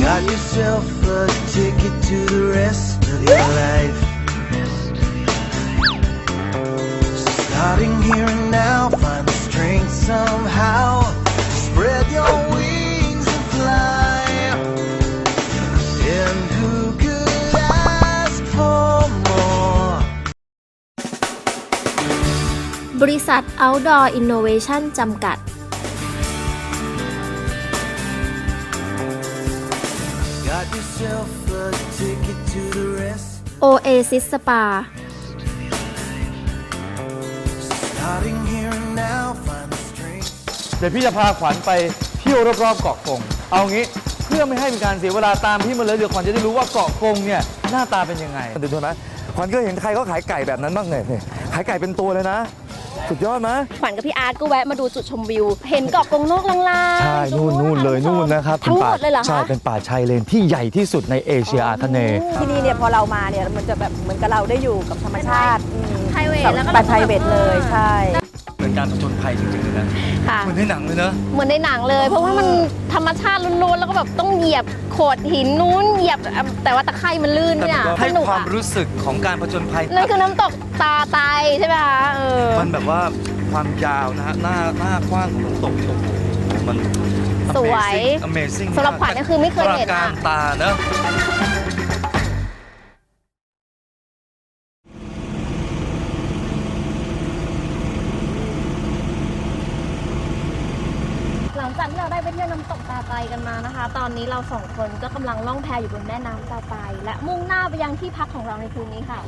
Got yourself a ticket to the rest of your life. บริษัท Outdoor Innovation จำกัด Got yourself a ticket to the rest. Oasis Spa Starting here and now, find the strength. เดี๋ยวพี่จะพาขวัญไปเที่ยวรอบๆเกาะกง เอางี้เพื่อไม่ให้เป็นการเสียเวลาตามพี่มาเลยเดี๋ยวขวัญจะได้รู้ว่าเกาะกงเนี่ยหน้าตาเป็นยังไง ดูดูไหมขวัญก็เห็นใครก็ขายไก่แบบนั้นบ้างเนี่ยนี่ขายไก่เป็นตัวเลยนะ สุดยอดไหมขวัญกับพี่อาร์ตก็แวะมาดูจุดชมวิว เห็นเกาะกงนอกลางๆใช่นู่นนู่นเลยนู่นนะครับทั้งหมป่าดเลยเหรอใช่คะเป็นป่าชายเลนที่ใหญ่ที่สุดในเอเชียอาคเนย์ที่นี่เนี่ยพอเรามาเนี่ยมันจะแบบเหมือนกับเราได้อยู่กับธรรมชาติอืมไพรเวทแล้วก็แบบไพรเวทเลยใช่เป็น การผจญภัยจริงๆเลยนะค่ะ เหมือนในหนังเลยนะเหมือนในหนังเลย เพราะว่ามันธรรมชาติล้วนๆแล้วก็แบบต้องเหยียบโขดหินนู้นเหยียบแต่ว่าตะไคร่มันลื่นแต่เนี่ยมันก็สให้นุกความอะรู้สึกของการผจญภัย นั่นคือน้ำตกตาไตใช่ไหมคะเออ มันแบบว่าความยาวนะฮะหน้าหน้ากว้างของน้ำตกโอ้โหมัน สวย Amazing Amazing สำหรับขวัญก็คือไม่เคยเห็นตราอะการตาเนอะ ไปเที่ยวน้ำตกตาไตกันมานะคะ ตอนนี้เราสองคนก็กำลังล่องแพอยู่บนแม่น้ำตาไตและมุ่งหน้าไปยังที่พักของเราในคืนนี้ค่ะ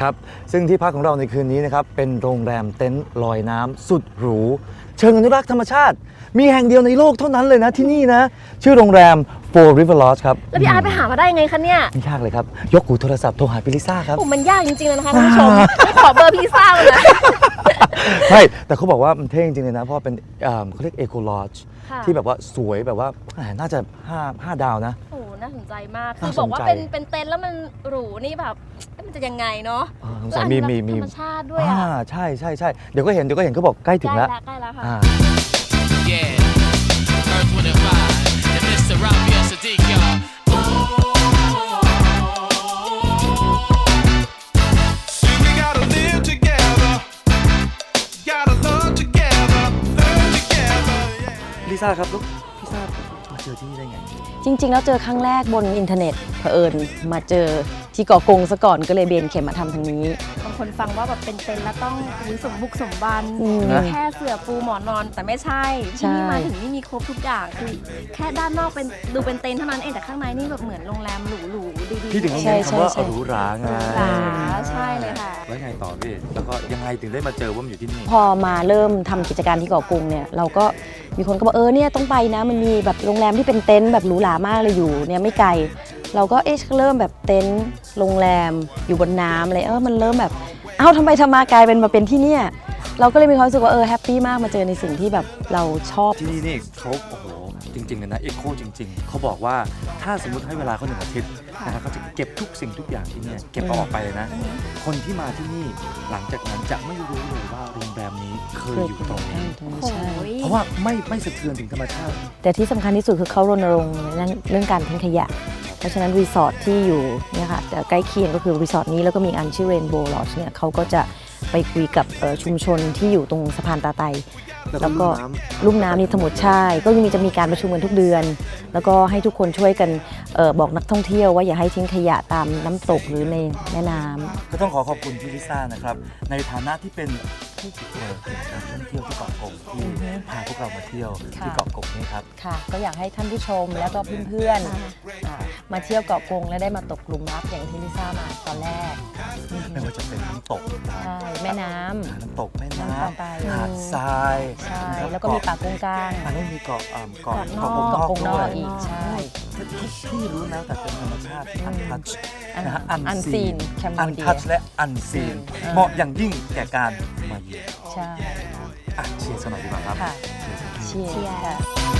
ครับ ซึ่งที่พักของเราในคืนนี้นะครับ เป็นโรงแรมเต็นท์ลอยน้ำสุดหรู เชิงอนุรักษ์ธรรมชาติ มีแห่งเดียวในโลกเท่านั้นเลยนะที่นี่นะ ชื่อโรงแรม Four River Lodge ครับแล้วพี่อาร์ตไปหามาได้ยังไงคะเนี่ยไม่ยากเลยครับ ยกหูโทรศัพท์โทรหาพิลิซ่าครับ ผมมันยากจริงๆเลยนะคะท่านผู้ชมไม่ขอเบอร์พี่ซ่าเลยนะ ไม่แต่เขาบอกว่ามันเท่จริงๆเลยนะ เพราะว่าเป็นเอิ่มเขาเรียก Eco Lodge ค่ะ ที่แบบว่าสวยแบบว่าแหมน่าจะ5 5ดาวนะ โอ้โหน่าสนใจมาก คืน่าอสนใจ บอกว่าเป็นเป็นเต็นท์แล้วมันหรูนี่แบบเอ๊ะมันจะยังไงเนาะอ่าสงสัยมีมีมีธรรมชาติด้วยอ่าอะใช่ใช่ใช่เดี๋ยวก็เห็นเดี๋ยวก็เห็นเขาบอกใกล้ถึใกงล้แล้วแล้วใกล้แล้วค่ะ อ่า Yeah, Earth, Wind, and Fire, and Mr. Rafi Sadiq, y'all. See, we gotta live together. Gotta love together. Learn together. Yeah. ลิซ่าครับลูกพี่ทราบมา เจอที่นี่ได้ไง จริง ๆ แล้วเจอครั้งแรกบนอินเทอร์เน็ตเผอิญมาเจอที่เกาะกงซะก่อนก็เลยเบนเข็มมาทำทางนี้ บางคนฟังว่าแบบเป็นเต็นท์แล้วต้องอุ๊ยสมบุกสมบันอืมมีแค่เสื่อปูหมอนนอน แต่ไม่ใช่ใช่ ที่นี่มาถึงนี่มีครบทุกอย่างคือแค่ด้านนอกเป็นดูเป็นเต็นท์เท่านั้นเองแต่ข้างในนี่แบบเหมือนโรงแรมหรูๆดีๆพี่ถึงต้องเน้นคำว่าหรูหราไงหรูหราใช่เลยค่ะ แล้วไงต่อพี่ แล้วก็ยังไงถึงได้มาเจอว่ามันอยู่ที่นี่ พอมาเริ่มทำกิจการที่เกาะกงเนี่ยเราก็ มีคนก็บอกเออเนี่ยต้องไปนะมันมีแบบโรงแรมที่เป็นเต็นท์แบบหรูหรามากเลยอยู่เนี่ยไม่ไกล เราก็เอ๊ะเริ่มแบบเต็นท์โรงแรมอยู่บนน้ำอะไรเออมันเริ่มแบบเอ้าทำไมทำมากลายเป็นมาเป็นที่เนี่ย เราก็เลยมีความรู้สึกว่าเออแฮปปี้มากมาเจอในสิ่งที่แบบเราชอบ ที่นี่นี่เขาโอ้โหจริงๆเลยนะเอ็กโคจริง ๆเขาบอกว่าถ้าสมมติให้เวลาเขาหนึ่งอาทิตย์นะครับเขาจะเก็บทุกสิ่งทุกอย่างที่เนี่ยเก็บเอาออกไปเลยนะ คนที่มาที่นี่หลังจากนั้นจะไม่รู้เลยว่าโรงแรมนี้เคยอยู่ตรงนี้ใช่เพราะว่าไม่ไม่สะเทือนถึงธรรมชาติ แต่ที่สำคัญที่สุดคือเขารณรงค์เรื่องเรื่องการทิ้งขยะ เพราะฉะนั้นรีสอร์ทที่อยู่เนี่ยค่ะแต่ใกล้เคียงก็คือรีสอร์ทนี้แล้วก็มีอันชื่อ Rainbow Lodge เนี่ยเขาก็จะไปคุยกับเอ่อชุมชนที่อยู่ตรงสะพานตาไต แล้วก็ลุ่มน้ำนี่ทั้งหมดใช่ ก็ยังมีจะมีการประชุมกันทุกเดือน แล้วก็ให้ทุกคนช่วยกันเออบอกนักท่องเที่ยวว่าอย่าให้ทิ้งขยะตามน้ำตกหรือในแม่น้ำก็ต้องขอขอบคุณพี่ลิซ่านะครับ ในฐานะที่เป็น ผู้ติดเกิดการท่องเที่ยวที่เกาะกงที่พาพวกเรามาเที่ยวที่ค่ะเกาะกงนี่ครับ ค่ะ ก็อยากให้ท่านผู้ชมแล้วก็เพื่อนๆอ่ามาเที่ยวเกาะกงและได้มาตกหลุมรักอย่างที่ลิซ่ามาตอนแรกไม่ว่าจะเป็นน้ำตกนะครับใช่แม่น้ำ น้ำตกแม่น้น้ำตาไตำหาดทรายใช่ นะครับแล้วก็มีป่ากงกลาง อ่าแล้วมีเกาะอ่าเกาะเกาะนอกเกาะเกาะกงนอกด้วย อีกใช่ ทุกที่รู้แล้วแต่เป็นธรรมชาติอันทัชอันนะฮะอันซีนแคมโบอันเดียทัชและอันซีนอ่าเหมาะอย่างยิ่งแก่การมาเยือนใช่ อะเชียร์สหน่อยดีกว่าครับค่ะ เชียร์สักทีเชียร์ค่ะ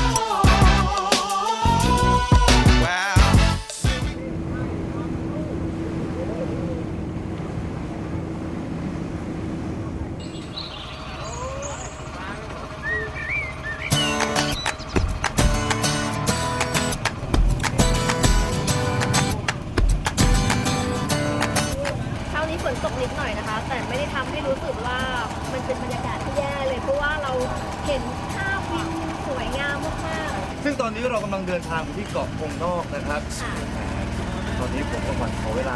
ำลังเดินทางไปที่เกาะคงนอกนะครับๆค่ะ ตอนนี้ผมกับขวัญขอเวลา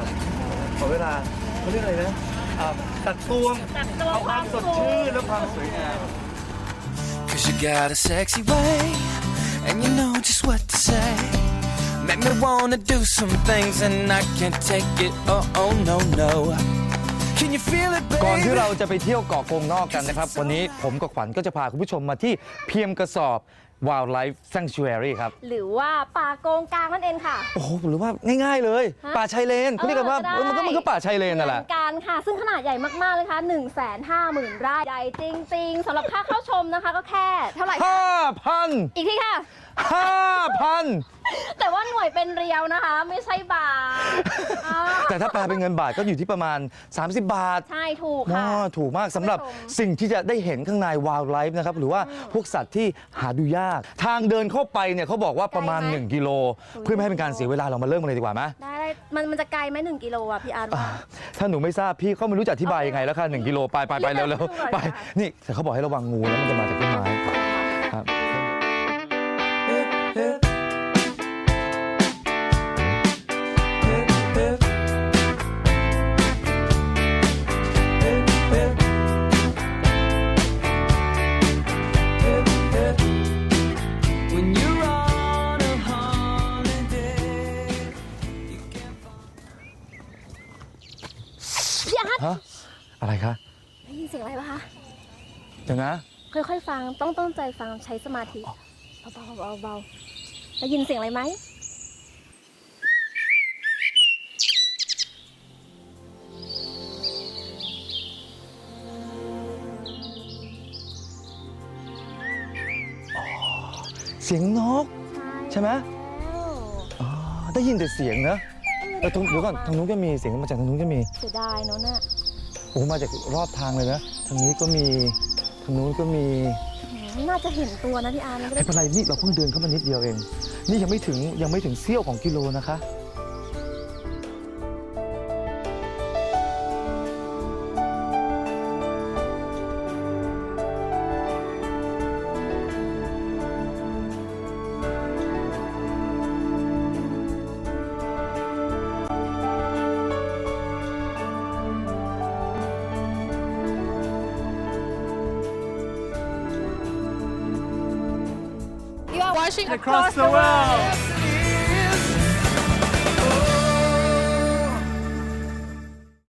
ขอเวลาเขาเรียกอะไรนะอ่าตัดตวงตัดตวงเอาความสดชื่นและความสวยงาม Cause you got a sexy way, and you know just what to say. Make me wanna do some things, and I can't take it. Oh, oh, no, no. Can you feel it, ก่อนที่ baby? เราจะไปเที่ยวเกาะกงนอกกันนะครับ วันนี้ผมกับขวัญก็จะพาคุณผู้ชมมาที่เพียมกระสอบ Wildlife Sanctuary ครับ หรือว่าป่าโกงกลางนั่นเองค่ะ โอ้โหหรือว่าง่ายๆเลย ฮะป่าชายเลนเขาเรียกกันว่าเออเออมันก็ได้ มันก็ป่าชายเลนนั่นแหละเหมือนกันค่ะ ซึ่งขนาดใหญ่มากๆเลยค่ะ 1 5 0 0 0 0 ไร่ ใหญ่จริง ๆสำหรับค่าเข้าชมนะคะ ก็แค่ เท่าไหร่คะห้าพันอีกทีค่ะห้าพันแต่ว่าหน่วยเป็นเรียวนะคะ ไม่ใช่บาทอ่าแต่ถ้าแปลเป็นเงินบาทก็อยู่ที่ประมาณ 30 บาท ใช่ถูกอ๋อค่ะถูกมากสำหรับคุณผู้ชมสิ่งที่จะได้เห็นข้างใน Wildlife นะครับ หรือว่าพวกสัตว์ที่หาดูยาก ทางเดินเข้าไปเนี่ยเขาบอกว่าประมาณ ไกลไหม1 กิโลเพื่อไม่ให้เป็นการเสียเวลาเรามาเริ่มกันเลยดีกว่าไหมได้ได้มันมันจะไกลไหมหนึ่งกิโลอะพี่อาร์ตว่า ถ้าหนูไม่ทราบพี่เขาไม่รู้จะอธิบายยังไงแล้วค่ะหนึ่งกิโลไปไปไปเรีเร็ยกวให้ดูหน่อยๆไปค่ะนี่แต่เขาบอกให้ระวังงูแล้วมันจะมาจากต้นไม้ พี่อาร์ตฮะอะไรคะได้ยินเสียงอะไรปะคะเดี๋ยวนะ ค่อยๆฟังต้องตั้งใจฟังใช้สมาธิเบาๆเบาๆเบาๆได้ยินเสียงอะไรไหมเสียงนก ใช่ไหมแล้วอ๋อได้ยินแต่เสียงนะ แต่ตรงเดี๋ยวก่อนทางนู้นก็มีเสียงมาจากทางนู้นก็มีเสียดายเนอะน่ะโอ้มาจากรอบทางเลยนะทางนี้ก็มีทางนู้นก็มีอืมน่าจะเห็นตัวนะพี่อาร์ตมันก็ไม่ได้เป็นไรนี่เราเพิ่งเดินเข้ามานิดเดียวเอง นี่ยังไม่ถึงยังไม่ถึงเสี้ยวของกิโลนะคะ watching across, across the, the world. world.